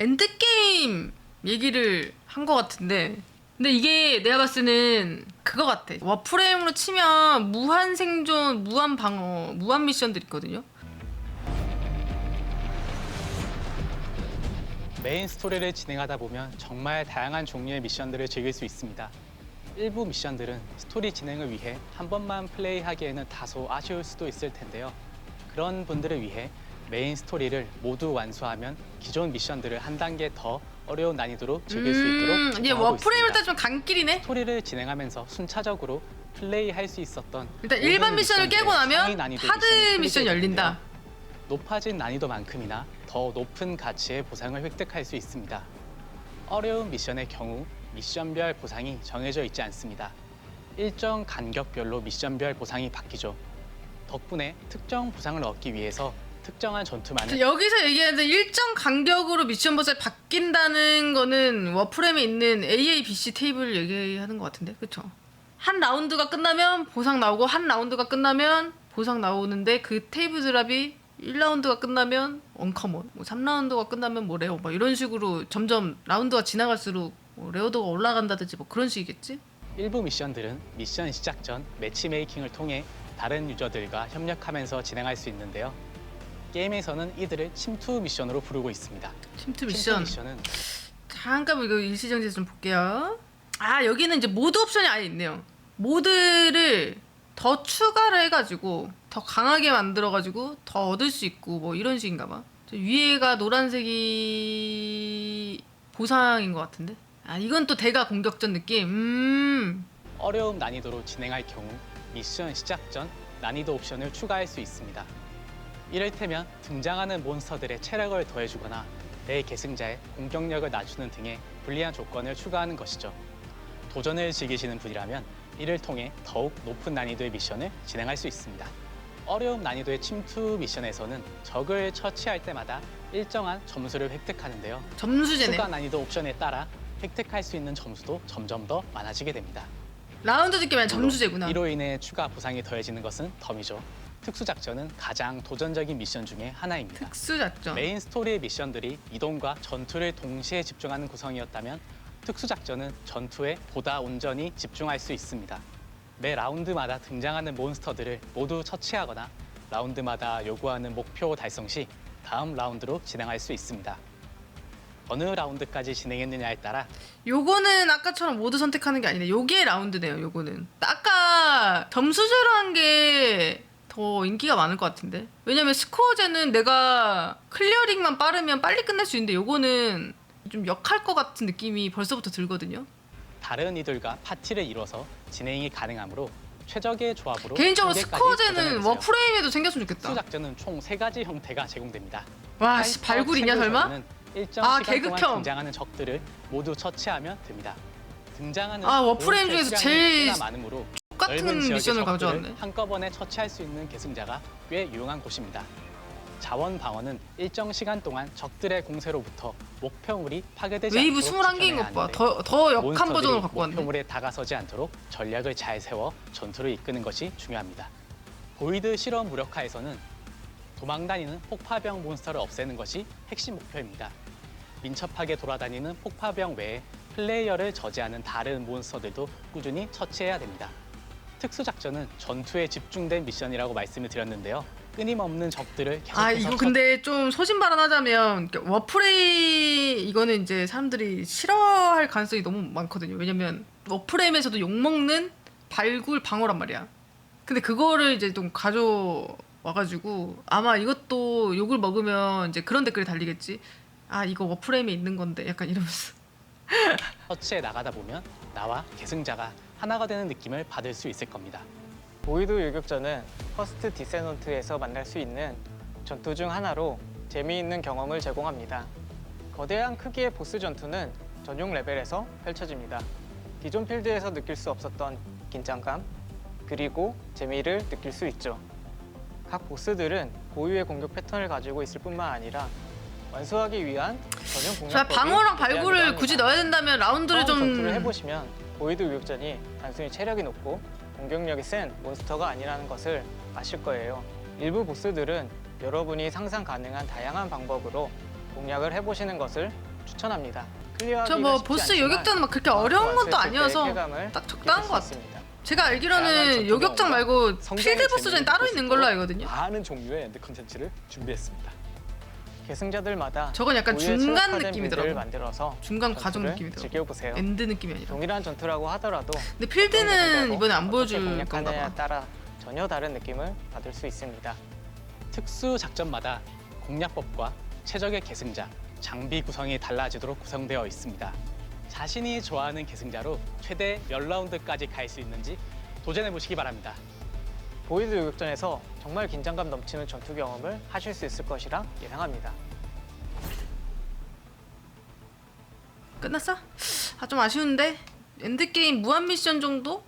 엔드게임 얘기를 한 것 같은데 근데 이게 내가 봤을 때는 그거 같아 워프레임으로 치면 무한 생존, 무한 방어, 무한 미션들 있거든요 메인 스토리를 진행하다 보면 정말 다양한 종류의 미션들을 즐길 수 있습니다. 일부 미션들은 스토리 진행을 위해 한 번만 플레이하기에는 다소 아쉬울 수도 있을 텐데요. 그런 분들을 위해 메인 스토리를 모두 완수하면 기존 미션들을 한 단계 더 어려운 난이도로 즐길 수 있도록 음, 이제 제공하고 워프레임을 있습니다. 따지면 강길이네 스토리를 진행하면서 순차적으로 플레이할 수 있었던 일단 모든 일반 미션을 미션들의 깨고 나면 난이도 하드 미션이 미션 열린다 되는데요. 높아진 난이도만큼이나 더 높은 가치의 보상을 획득할 수 있습니다. 어려운 미션의 경우 미션별 보상이 정해져 있지 않습니다. 일정 간격별로 미션별 보상이 바뀌죠. 덕분에 특정 보상을 얻기 위해서 특정한 전투만을 여기서 얘기하는 일정 간격으로 미션 보상이 바뀐다는 거는 워프레임에 있는 AA, BC 테이블을 얘기하는 것 같은데 그쵸? 한 라운드가 끝나면 보상 나오고 한 라운드가 끝나면 보상 나오는데 그 테이블 드랍이 1라운드가 끝나면 언커먼 뭐 3라운드가 끝나면 뭐 레어 막 이런 식으로 점점 라운드가 지나갈수록 뭐 레어도가 올라간다든지 뭐 그런 식이겠지? 일부 미션들은 미션 시작 전 매치메이킹을 통해 다른 유저들과 협력하면서 진행할 수 있는데요. 게임에서는 이들을 침투 미션으로 부르고 있습니다. 침투 침투 미션 미션은 잠깐 이거 일시정지 좀 볼게요. 아 여기는 이제 모드 옵션이 아예 있네요. 모드를 더 추가를 해가지고 더 강하게 만들어가지고 더 얻을 수 있고 뭐 이런 식인가 봐. 저 위에가 노란색이 보상인 것 같은데. 아 이건 또 대가 공격전 느낌. 음. 어려움 난이도로 진행할 경우 미션 시작 전 난이도 옵션을 추가할 수 있습니다. 이를테면 등장하는 몬스터들의 체력을 더해주거나 내 계승자의 공격력을 낮추는 등의 불리한 조건을 추가하는 것이죠. 도전을 즐기시는 분이라면 이를 통해 더욱 높은 난이도의 미션을 진행할 수 있습니다. 어려움 난이도의 침투 미션에서는 적을 처치할 때마다 일정한 점수를 획득하는데요. 점수제네. 추가 난이도 옵션에 따라 획득할 수 있는 점수도 점점 더 많아지게 됩니다. 라운드 느낌 아니라 점수제구나. 이로 인해 추가 보상이 더해지는 것은 덤이죠. 특수작전은 가장 도전적인 미션 중에 하나입니다. 특수작전. 메인 스토리의 미션들이 이동과 전투를 동시에 집중하는 구성이었다면 특수작전은 전투에 보다 온전히 집중할 수 있습니다. 매 라운드마다 등장하는 몬스터들을 모두 처치하거나 라운드마다 요구하는 목표 달성 시 다음 라운드로 진행할 수 있습니다. 어느 라운드까지 진행했느냐에 따라 요거는 아까처럼 모두 선택하는 게 아니네. 요게 라운드네요. 요거는. 아까 점수제로 한 게 더 인기가 많을 것 같은데. 왜냐면 스코어제는 내가 클리어링만 빠르면 빨리 끝낼 수 있는데 요거는 좀 역할 것 같은 느낌이 벌써부터 들거든요. 다른 이들과 파티를 이뤄서 진행이 가능하므로 최적의 조합으로 개인적으로 스코어제는. 워프레임에도 생겼으면 좋겠다. 특수작전은 총 세 가지 형태가 제공됩니다. 와, 씨, 발굴이냐 설마? 는 일정 아, 시간 개극형. 등장하는 적들을 모두 처치하면 됩니다. 등장하는 아, 워프레임 중에서 제일 꽤나 많으므로 똑같은 넓은 지역의 미션을 적들을 가져왔네. 한꺼번에 처치할 수 있는 계승자가 꽤 유용한 곳입니다. 자원 방어는 일정 시간 동안 적들의 공세로부터 목표물이 파괴되지 웨이브 않도록 21개인 것 봐. 더, 더 역한 버전으로 갖고 왔네. 목표물에 다가서지 않도록 전략을 잘 세워 전투를 이끄는 것이 중요합니다. 보이드 실험 무력화에서는 도망다니는 폭파병 몬스터를 없애는 것이 핵심 목표입니다. 민첩하게 돌아다니는 폭파병 외에 플레이어를 저지하는 다른 몬스터들도 꾸준히 처치해야 됩니다. 특수작전은 전투에 집중된 미션이라고 말씀을 드렸는데요. 끊임없는 적들을 계속해서 아 이거 근데 좀 소신발언하자면 워프레임 이거는 이제 사람들이 싫어할 가능성이 너무 많거든요. 왜냐면 워프레임에서도 욕 먹는 발굴 방어란 말이야. 근데 그거를 이제 좀 가져와가지고 아마 이것도 욕을 먹으면 이제 그런 댓글이 달리겠지. 아 이거 워프레임에 있는 건데 약간 이러면서. 처치해 나가다 보면 나와 계승자가 하나가 되는 느낌을 받을 수 있을 겁니다. 보이드 유격전은 퍼스트 디세넌트에서 만날 수 있는 전투 중 하나로 재미있는 경험을 제공합니다. 거대한 크기의 보스 전투는 전용 레벨에서 펼쳐집니다. 기존 필드에서 느낄 수 없었던 긴장감, 그리고 재미를 느낄 수 있죠. 각 보스들은 고유의 공격 패턴을 가지고 있을 뿐만 아니라 완수하기 위한 전용 자 공략법이 방어랑 발굴을 합니다. 굳이 넣어야 된다면 라운드를 처음 좀 전투를 해보시면 보이드 우육전이 단순히 체력이 높고 공격력이 센 몬스터가 아니라는 것을 아실 거예요. 일부 보스들은 여러분이 상상 가능한 다양한 방법으로 공략을 해보시는 것을 추천합니다. 클리어하기가 저 뭐 쉽지 보스 않지만 요격전은 막 그렇게 어려운 것도 왔을 때의 아니어서 쾌감을 딱 적당한 느낄 것 수 같아. 있습니다. 제가 다양한 알기로는 전투 경험과 말고 성장의 필드 보스전이 재미를 따로 있는 걸로 알거든요. 많은 종류의 엔드 컨텐츠를 준비했습니다. 계승자들마다 저건 약간 중간 느낌이더라고. 만들어서 중간 과정 전투를 느낌이더라고. 즐겨보세요. 엔드 느낌이 아니라. 동일한 전투라고 하더라도 근데 필드는 이번에 안 보여줄 건가 봐. 따라 전혀 다른 느낌을 받을 수 있습니다. 특수 작전마다 공략법과 최적의 계승자, 장비 구성이 달라지도록 구성되어 있습니다. 자신이 좋아하는 계승자로 최대 몇 라운드까지 갈 수 있는지 도전해 보시기 바랍니다. 보이드 요격전에서 정말 긴장감 넘치는 전투 경험을 하실 수 있을 것이라 예상합니다. 끝났어? 아 좀 아쉬운데? 엔드 게임 무한 미션 정도?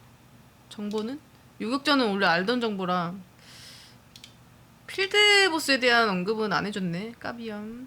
정보는? 요격전은 원래 알던 정보라. 필드 보스에 대한 언급은 안 해줬네. 까비염